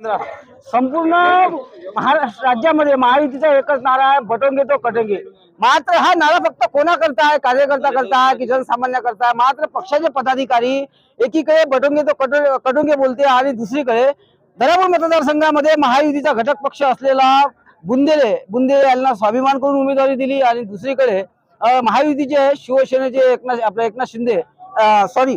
संपूर्ण महाराष्ट्र राज्यामध्ये महायुतीचा एकच नारा आहे बटवून तो कटंगे. मात्र हा नारा फक्त कोणा करता आहे कार्यकर्ता करता आहे की जनसामान्य करता आहे? मात्र पक्षाचे पदाधिकारी एकीकडे बटवून तो कटो कटुंगे बोलते आणि दुसरीकडे दर्यापूर मतदारसंघामध्ये महायुतीचा घटक पक्ष असलेला बुंदेले बुंदेले यांना स्वाभिमान करून उमेदवारी दिली आणि दुसरीकडे महायुतीचे शिवसेनेचे एकनाथ आपले एकनाथ शिंदे सॉरी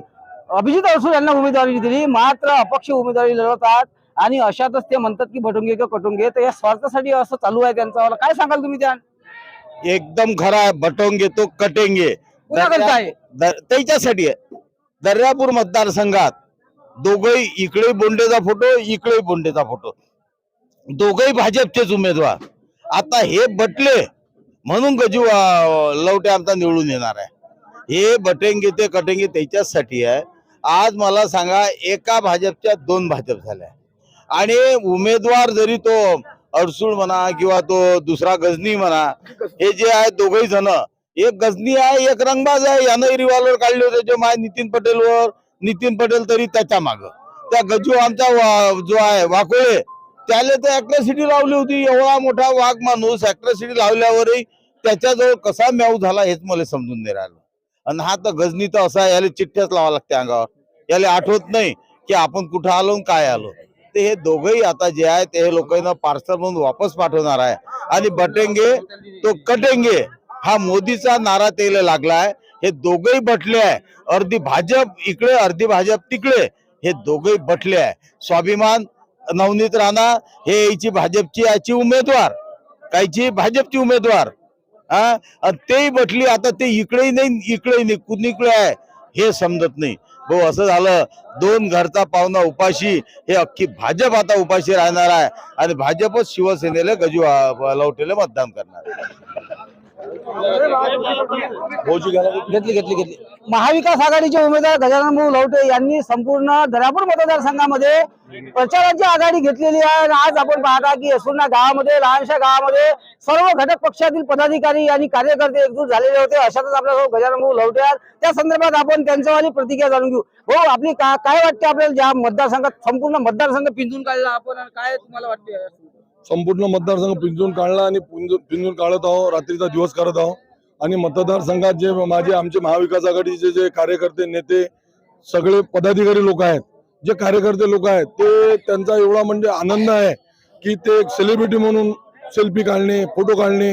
अभिजित अडसूळ यांना उमेदवारी दिली. मात्र अपक्ष उमेदवारी लढवतात. आणि अशातच ते म्हणतात की भटुंगे किंवा कटुंगे तर या स्वार्थासाठी असं चालू आहे त्यांचं काय सांगाल तुम्ही त्या एकदम खरा आहे. बटोंगे तो कटेंगे. त्याच्यासाठी आहे. दर्यापूर मतदारसंघात दोघही इकडे बोंडेचा फोटो इकडे बोंडेचा फोटो. दोघही भाजपचेच उमेदवार. आता हे बटले म्हणून गजू लवटे आमचा निवडून येणार आहे. हे बटेंगे ते कटेंगे त्याच्याचसाठी आहे. आज मला सांगा एका भाजपच्या दोन भाजप झाल्या. आणि उमेदवार जरी तो अडसूळ म्हणा किंवा तो दुसरा गजनी म्हणा हे जे आहे दोघही जण एक गजनी आहे एक रंगबाज आहे. यानं रिव्हॉल्वर काढले होते जे माय नितीन पटेलवर. नितीन पटेल तरी त्याच्या माग. त्या गजू आमचा जो आहे वाकोळे त्याला तर अॅट्रॉसिटी लावली होती. एवढा मोठा वाघ माणूस अॅट्रॉसिटी लावल्यावरही त्याच्याजवळ कसा म्याव झाला हेच मला समजून नाही राहिलं. आणि हा तर गजनी तर असा आहे, याला चिठ्ठ्याच लावा लागते अंगावर. याला आठवत नाही की आपण कुठं आलो आणि काय आलो. ते हे दोघही आता जे आहे ते हे लोकांना पार्सल म्हणून वापस पाठवणार आहे. आणि बटेंगे तो कटेंगे हा मोदीचा नारा त्याला लागलाय. हे दोघही बटले आहे. अर्धी भाजप इकडे अर्धी भाजप तिकडे. हे दोघही बटले आहे. स्वाभिमान नवनीत राणा हे याची भाजपची याची उमेदवार. कायची भाजपची उमेदवार. हा? आणि तेही बटली. आता ते इकडेही नाही इकडेही नाही कुणीकडे आहे हे समजत नाही. भाऊ असं झालं दोन घरचा पाहुणा उपाशी हे अख्खी भाजप आता उपाशी राहणार आहे आणि भाजपच शिवसेनेला गजू लवटेला मतदान करणार आहे. घेतली घेतली घेतली. महाविकास आघाडीचे उमेदवार गजानन भाऊ लवटे यांनी संपूर्ण दर्यापूर मतदारसंघामध्ये प्रचाराची आघाडी घेतलेली आहे. आणि आज आपण पाहता की येसुर्णा गावामध्ये लहानशा गावामध्ये सर्व घटक पक्षातील पदाधिकारी आणि कार्यकर्ते एकजूट झालेले होते. अशातच आपल्यासोबत गजानन भाऊ लवटे आहेत. त्या संदर्भात आपण त्यांच्यावाली प्रतिक्रिया जाणून घेऊ. हो आपली काय वाटते आपल्याला? ज्या मतदारसंघात संपूर्ण मतदारसंघ पिंजून काढला आपण काय तुम्हाला वाटते? संपूर्ण मतदारसंघ पिंजून काढला आणि पिंजून पिंजून काढत आहो रात्रीचा दिवस करत आहो आणि मतदारसंघात जे माझे आमचे महाविकास आघाडीचे जे कार्यकर्ते नेते सगळे पदाधिकारी लोक आहेत जे कार्यकर्ते लोक आहेत ते त्यांचा एवढा म्हणजे आनंद आहे की ते एक सेलिब्रिटी म्हणून सेल्फी काढणे फोटो काढणे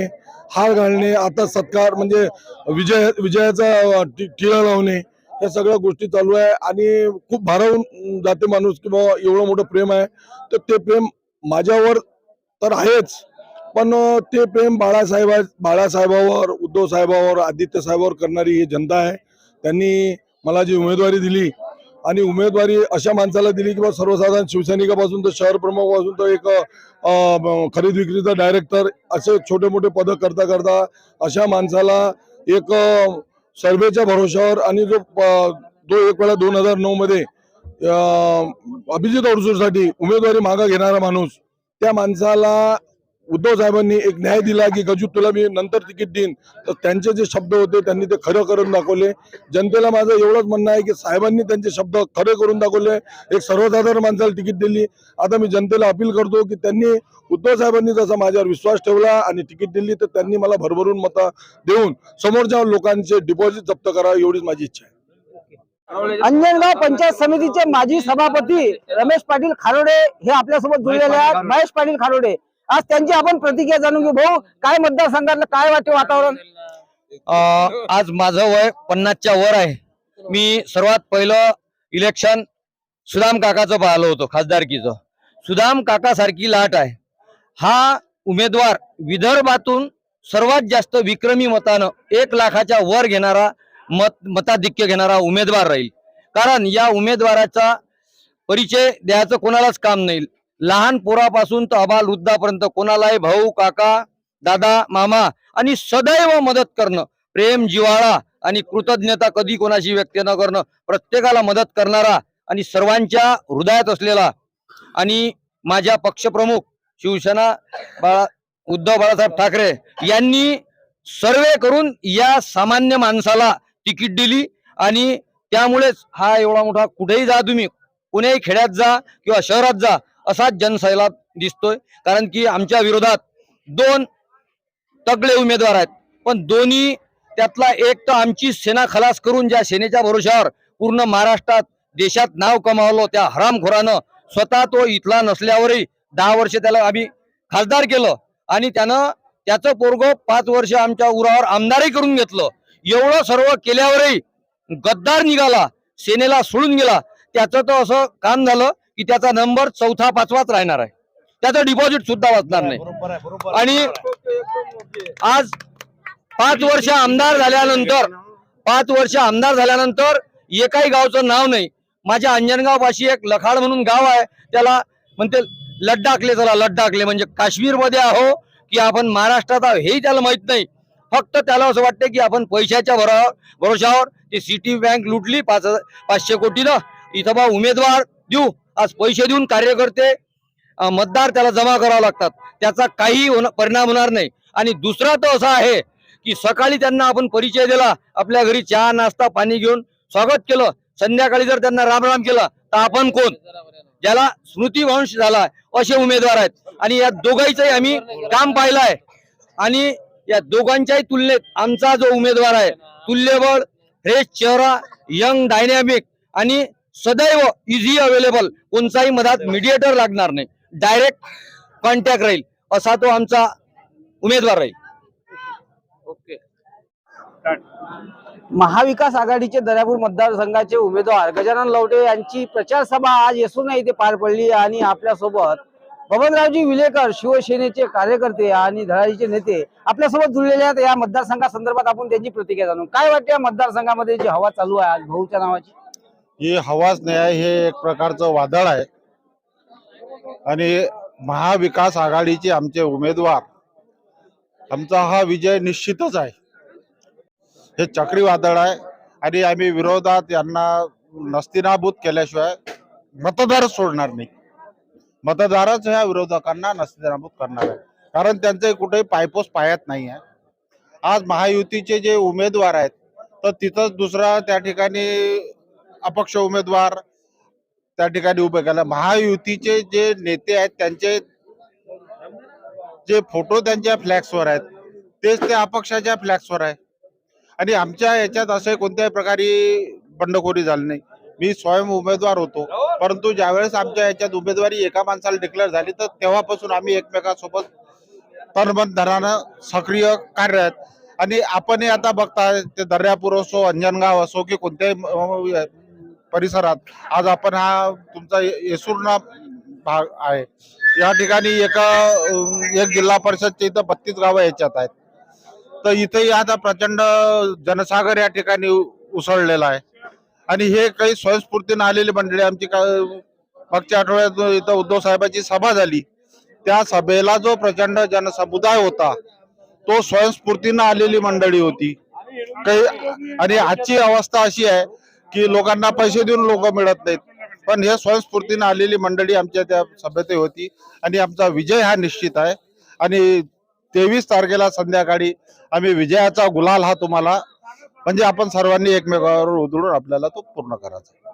हार घालणे आता सत्कार म्हणजे विजय विजयाचा टिळा लावणे या सगळ्या गोष्टी चालू आहे. आणि खूप भारावून जाते माणूस की बाबा एवढं मोठं प्रेम आहे. तर ते प्रेम माझ्यावर तर आहेच. पण ते प्रेम बाळासाहेब बाळासाहेबावर उद्धव साहेबावर आदित्य साहेबावर करणारी ही जनता आहे. त्यांनी मला जी उमेदवारी दिली आणि उमेदवारी अशा माणसाला दिली की बा सर्वसाधारण शिवसैनिकापासून तर शहर प्रमुखापासून तर एक खरेदी विक्रीचा डायरेक्टर असे छोटे मोठे पदं करता करता अशा माणसाला एक सर्वेच्या भरोशावर आणि जो जो एक वेळा दोन हजार नऊ मध्ये अभिजित अडसूरसाठी उमेदवारी मागा घेणारा माणूस त्या माणसाला उद्धव साहेबांनी एक न्याय दिला की गजू तुला मी नंतर तिकीट देईन. तर त्यांचे जे शब्द होते त्यांनी ते खरं करून दाखवले. जनतेला माझं एवढंच म्हणणं आहे की साहेबांनी त्यांचे शब्द खरे करून दाखवले. एक सर्वसाधारण माणसाला तिकीट दिली. आता मी जनतेला अपील करतो की त्यांनी उद्धव साहेबांनी जसा माझ्यावर विश्वास ठेवला आणि तिकीट दिली तर त्यांनी मला भरभरून मतं देऊन समोरच्या लोकांचे डिपॉझिट जप्त करावं एवढीच माझी इच्छा आहे. अंजनगाव पंचायत समितीचे माजी सभापती रमेश पाटील खारोडे हे आपल्यासोबत जुळलेले आहेत. महेश पाटील खारोडे. आज त्यांची आपण प्रतिक्रिया जाणून घेऊ. भाऊ काय मतदारसंघातलं काय वाटते वातावरण? आज माझं वय पन्नासच्या वर आहे. मी सर्वात पहिलं इलेक्शन सुदाम काकाचं पाहिलं होतं खासदारकीचं. सुदाम काका सारखी लाट आहे. हा उमेदवार विदर्भातून सर्वात जास्त विक्रमी मतानं एक लाखाच्या वर घेणारा मत मताधिक्य घेणारा उमेदवार राहील. कारण या उमेदवाराचा परिचय द्यायचं कोणालाच काम नाही. लहान पोरापासून तर अबाल वृद्धापर्यंत कोणालाही भाऊ काका दादा मामा आणि सदैव मदत करणं प्रेम जिव्हाळा आणि कृतज्ञता कधी कोणाशी व्यक्त न करणं प्रत्येकाला मदत करणारा आणि सर्वांच्या हृदयात असलेला आणि माझ्या पक्षप्रमुख शिवसेना बाळा उद्धव बाळासाहेब ठाकरे यांनी सर्वे करून या सामान्य माणसाला तिकीट दिली आणि त्यामुळेच हा एवढा मोठा कुठेही जा तुम्ही कुणीही खेड्यात जा किंवा शहरात जा असाच जनसैलाब दिसतोय. कारण की आमच्या विरोधात दोन तगडे उमेदवार आहेत. पण दोन्ही त्यातला एक तर आमची सेना खलास करून ज्या सेनेच्या भरोशावर पूर्ण महाराष्ट्रात देशात नाव कमावलं त्या हरामखोरानं स्वतः तो इथला नसल्यावरही दहा वर्ष त्याला आम्ही खासदार केलं आणि त्यानं त्याचं पोरग पाच वर्ष आमच्या उरावर आमदारही करून घेतलं. एवढं सर्व केल्यावरही गद्दार निघाला सेनेला सोडून गेला त्याचं तर असं काम झालं की त्याचा नंबर चौथा पाचवाच राहणार आहे. त्याचं डिपॉझिट सुद्धा वाचणार नाही. आणि आज पाच वर्ष आमदार झाल्यानंतर पाच वर्ष आमदार झाल्यानंतर एकाही गावचं नाव नाही. माझ्या अंजनगाव पाशी एक लखाड म्हणून गाव आहे त्याला म्हणते लड्डाकले चला लड्डाकले म्हणजे काश्मीरमध्ये आहो की आपण महाराष्ट्रात आहो हेही त्याला माहीत नाही. फक्त त्याला असं वाटतं की आपण पैशाच्या भरावर भरोशावर ती सिटी बँक लुटली पाच हजार- पाचशे कोटीनं. इथं बा उमेदवार देऊ. आज पैसे देऊन कार्यकर्ते मतदार त्याला जमा करावा लागतात. त्याचा काही परिणाम होणार नाही. आणि दुसरा तो असा आहे की सकाळी त्यांना आपण परिचय दिला आपल्या घरी चहा नाश्ता पाणी घेऊन स्वागत केलं. संध्याकाळी जर त्यांना राम राम केलं तर आपण कोण? ज्याला स्मृतिवंश झाला असे उमेदवार आहेत. आणि या दोघांचंही आम्ही काम पाहिलं आहे आणि या दोघांच्याही तुलनेत आमचा जो उमेदवार आहे तुल्यबळ फ्रेश चेहरा यंग डायनॅमिक आणि सदैव इझी अवेलेबल कोणताही मधात मीडिएटर लागणार नाही. डायरेक्ट कॉन्टॅक्ट राहील असा तो आमचा उमेदवार राहील. महाविकास आघाडीचे दर्यापूर मतदारसंघाचे उमेदवार गजानन लवटे यांची प्रचार सभा आज येसून इथे पार पडली आणि आपल्यासोबत बबनरावजी विलेकर शिवसेनेचे कार्यकर्ते आणि धडाईचे नेते आपल्यासोबत जुळलेले आहेत. या मतदारसंघासंदर्भात आपण त्यांची प्रतिक्रिया जाणून काय वाटते या मतदारसंघामध्ये जी हवा चालू आहे आज भाऊच्या नावाची? ही हवाच नाही आहे हे एक प्रकारचं वादळ आहे. आणि महाविकास आघाडीचे आमचे उमेदवार आमचा हा विजय निश्चितच आहे. हे चक्रीवादळ आहे. आणि आम्ही विरोधात यांना नस्तिनाभूत केल्याशिवाय मतदार सोडणार नाही. मतदारच ह्या विरोधकांना नस्तिनाभूत करणार आहे. कारण त्यांचे कुठेही पायपोस पायात नाही आहे. आज महायुतीचे जे उमेदवार आहेत तर तिथंच दुसरा त्या ठिकाणी अपक्ष उमेदवार त्या ठिकाणी उभे केला. महायुतीचे जे नेते आहेत त्यांचे जे फोटो त्यांच्या फ्लॅक्सवर आहेत तेच त्या अपक्षाच्या फ्लॅक्सवर आहे. आणि आमच्या याच्यात असे कोणत्याही प्रकारे बंडखोरी झाली नाही. मी स्वयं उमेदवार होतो. परंतु ज्यावेळेस आमच्या याच्यात उमेदवारी एका माणसाला डिक्लेअर झाली तर तेव्हापासून आम्ही एकमेकांसोबत तनबंधनानं सक्रिय कार्य आहेत. आणि आपणही आता बघता ते दर्यापूर असो अंजनगाव असो की कोणत्याही परिसरात आज आपण हा तुमचा येसूरना भाग आहे. या ठिकाणी एका एक जिल्हा परिषदच्या इथं बत्तीस गावं याच्यात आहेत. तर इथेही आता प्रचंड जनसागर या ठिकाणी उसळलेला आहे. आणि हे काही स्वयंस्फूर्तीनं आलेली मंडळी आमची का मागच्या आठवड्यात इथं उद्धव साहेबांची सभा झाली. त्या सभेला जो प्रचंड जनसमुदाय होता तो स्वयंस्फूर्तीनं आलेली मंडळी होती. काही आणि आजची अवस्था अशी आहे की लोकांना पैसे देऊन लोक मिळत नाहीत. पण हे स्वयंस्फूर्तीनं आलेली मंडळी आमच्या त्या सभेत होती आणि आमचा विजय हा निश्चित आहे. आणि तेवीस तारखेला संध्याकाळी आम्ही विजयाचा गुलाल हा तुम्हाला म्हणजे आपण सर्वांनी एकमेकावर उधळून आपल्याला तो पूर्ण करायचा.